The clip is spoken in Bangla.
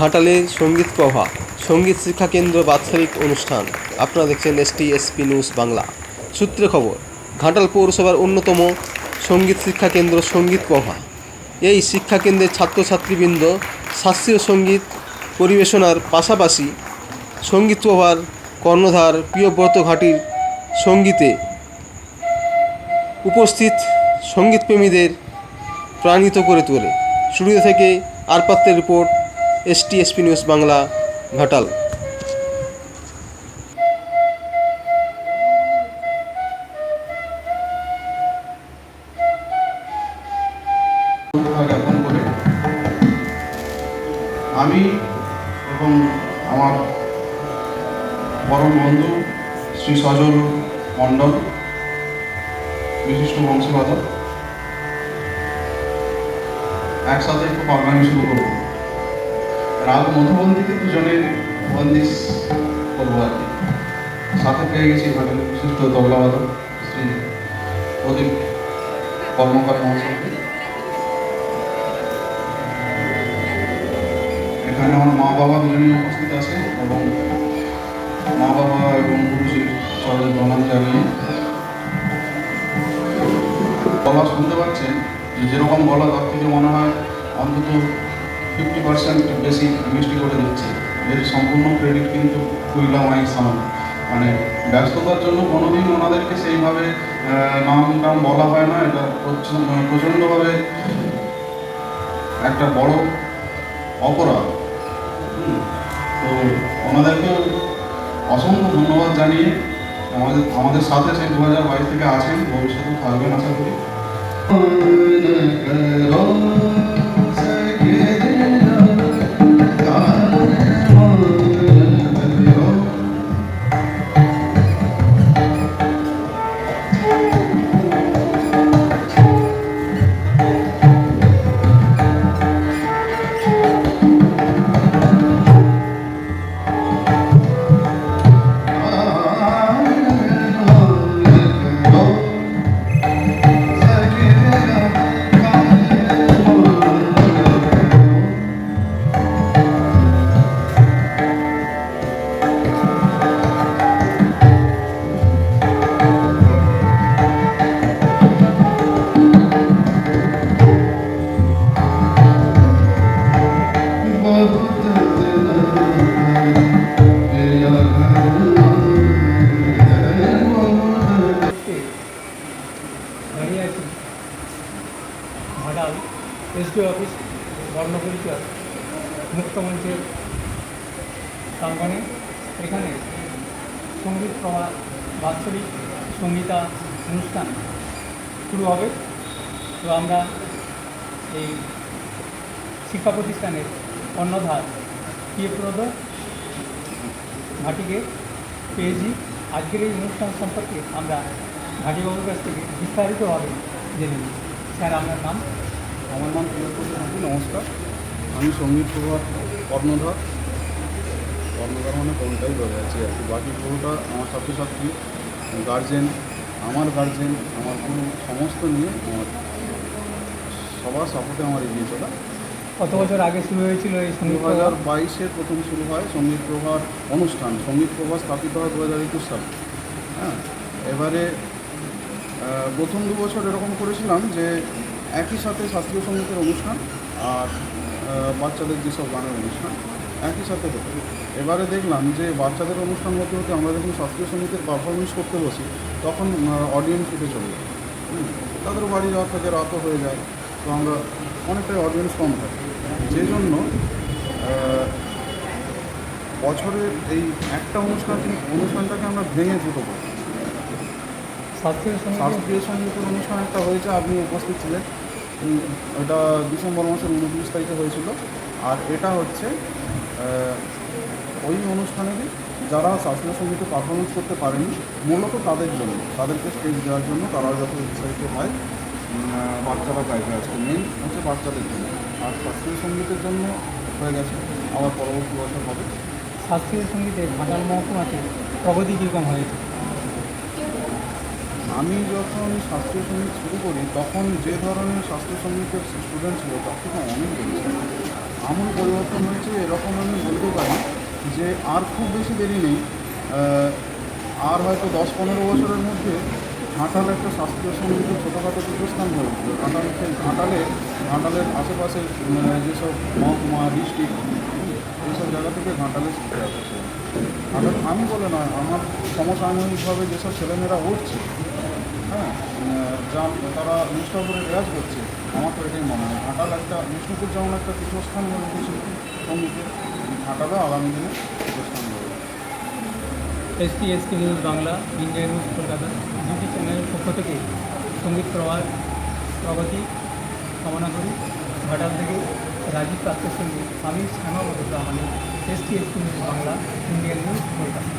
ঘাটালের সংগীত প্রভা, সংগীত শিক্ষা কেন্দ্র বাৎসরিক অনুষ্ঠান। আপনারা দেখছেন এসটি এসপি নিউজ বাংলা। সূত্রে খবর, ঘাটাল পৌরসভার অন্যতম সংগীত শিক্ষা কেন্দ্র সংগীত প্রভা। এই শিক্ষা কেন্দ্রের ছাত্রছাত্রীবৃন্দ শাস্ত্রীয় সংগীত পরিবেশনার পাশাপাশি সংগীত প্রভার কর্ণধার প্রিয়ব্রত ঘাটির সঙ্গীতে উপস্থিত সঙ্গীতপ্রেমীদের প্রাণিত করে তোলে। স্টুডিও থেকে আরপাত্রের report ST SP news Bangla, Ghatal. আমি এবং আমার পরম বন্ধু শ্রী সজল মণ্ডল, বিশিষ্ট বংশীবাদক একসাথে একটু প্রোগ্রাম শুরু করব। রাগ মধুবন্দিতে দুজনের বন্দিশ করব আর কি। সাথে পেয়ে গেছি এখানে বিশিষ্ট তবলাবাদক শ্রী প্রদীপ কর্মকার মহাশয়কে এখানে আমার মা বাবা দুজনেই উপস্থিত আছে এবং মা বাবা এবং গুরুজির চরণে প্রণাম জানিয়ে গলা শুনতে পাচ্ছেন যেরকম গলা তার থেকে মনে হয় অন্তত ফিফটি পার্সেন্ট বেশি মিষ্টি করে দিচ্ছে। এর সম্পূর্ণ ক্রেডিট কিন্তু কুইলা মাইক সামান মানে ব্যস্ততার জন্য কোনোদিন ওনাদেরকে সেইভাবে নাম টাম বলা হয় না। এটা প্রচণ্ড প্রচণ্ডভাবে একটা বড় অপরাধ। তো ওনাদেরকে অসংখ্য ধন্যবাদ জানিয়ে আমাদের আমাদের সাথে সেই দু হাজার বাইশ থেকে আছেন। ভবিষ্যতে থাকবেন আশা করি। এসডি অফিস বর্ণপরিচয় মুক্তমঞ্চের প্রাঙ্গণে। এখানে সংগীত প্রভা বাৎসরিক সঙ্গীতা অনুষ্ঠান শুরু হবে। তো আমরা এই শিক্ষা প্রতিষ্ঠানের কর্ণধার প্রিয়প্রদ ঘাটিকে পেয়েছি। আজকের এই অনুষ্ঠান সম্পর্কে আমরা ঘাটিবাবুর কাছ থেকে বিস্তারিতভাবে জেনে নিই। স্যার, আপনার নাম? আমার নাম প্রিয়প্রদ হাজি নমস্কার। আমি সংগীত প্রভাত কর্ণধর। কর্ণধার মানে কোনটাই বোঝা যাচ্ছে আর কি বাকি পুরোটা আমার ছাত্রছাত্রী গার্জেন আমার গার্জেন আমার গুরু সমস্ত নিয়ে আমার সবার সাপোর্টে আমার এগিয়ে চলা কত বছর আগে শুরু হয়েছিল এই দু হাজার? বাইশে প্রথম শুরু হয় সংগীত প্রভার অনুষ্ঠান। সংগীত প্রভা স্থাপিত হয় দু হাজার একুশ সালে। হ্যাঁ এবারে প্রথম দু বছর এরকম করেছিলাম যে একই সাথে শাস্ত্রীয় সঙ্গীতের অনুষ্ঠান আর বাচ্চাদের যেসব গানের অনুষ্ঠান একই সাথে হতো। এবারে দেখলাম যে বাচ্চাদের অনুষ্ঠান হতে হতে আমরা যখন শাস্ত্রীয় সঙ্গীতের পারফরমেন্স করতে বসি তখন অডিয়েন্স উঠে চলে যায়। তাদের বাড়ি যাওয়ার থেকে রাতও হয়ে যায় তো আমরা অনেকটাই অডিয়েন্স কম থাকে যে জন্য বছরের এই একটা অনুষ্ঠান অনুষ্ঠানটাকে আমরা ভেঙে দুটো করি। শাস্ত্রীয় সংগীত অনুষ্ঠান একটা হয়েছে আপনি উপস্থিত ছিলেন। ওটা ডিসেম্বর মাসের উনত্রিশ তারিখে হয়েছিল। আর এটা হচ্ছে ওই অনুষ্ঠানেরই যারা শাস্ত্রীয় সঙ্গীতে পারফরমেন্স করতে পারেনি, মূলত তাদের জন্য, তাদেরকে স্টেজ দেওয়ার জন্য তারা যত উৎসাহিত হয় বাচ্চারা গাইবে আজকে। মেন হচ্ছে বাচ্চাদের জন্য। আর শাস্ত্রীয় সঙ্গীতের জন্য হয়ে গেছে, আবার পরবর্তী বছর হবে। শাস্ত্রীয় সঙ্গীতে ঘাটাল মহকুমাতে প্রগতি কীরকম হয়েছে? আমি যখন শাস্ত্রীয় সংগীত শুরু করি, তখন যে ধরনের শাস্ত্রীয় সঙ্গীতের স্টুডেন্ট ছিল, তার থেকে অনেক বেড়েছে আমূল পরিবর্তন হয়েছে, এরকম আমি বলতে পারি যে আর খুব বেশি দেরি নেই। আর হয়তো দশ পনেরো বছরের মধ্যে ঘাটাল একটা শাস্ত্রীয় সঙ্গীতের ছোটোখাটো পীঠস্থান হয়ে উঠবে। ঘাটালকে ঘাটালে, ঘাটালের আশেপাশে মানে যেসব মহকুমা ডিস্ট্রিক্ট এইসব জায়গা থেকে ঘাটালে ঘাটাল আমি বলে নয়, আমার সমসাময়িকভাবে যেসব ছেলেমেয়েরা উঠছে হ্যাঁ আহ, যা তারা নিষ্ঠাপুরে রেয়াজ করছে। আমার তো এটাই মনে হয়। ঘাটাল একটা বিষ্ণুপুর যেমন একটা পীঠস্থান হয়ে উঠেছে সঙ্গীতে ঘাটালও আগামী দিনে পীঠস্থান হবে S T S news Bangla India news Kolkata. দুটি চ্যানেলের পক্ষ থেকে সংগীত প্রভার প্রগতি কামনা করি। ঘাটাল থেকে রাজীব পাত্রের সঙ্গে আমি Shyama T S news Bangla India news Kolkata.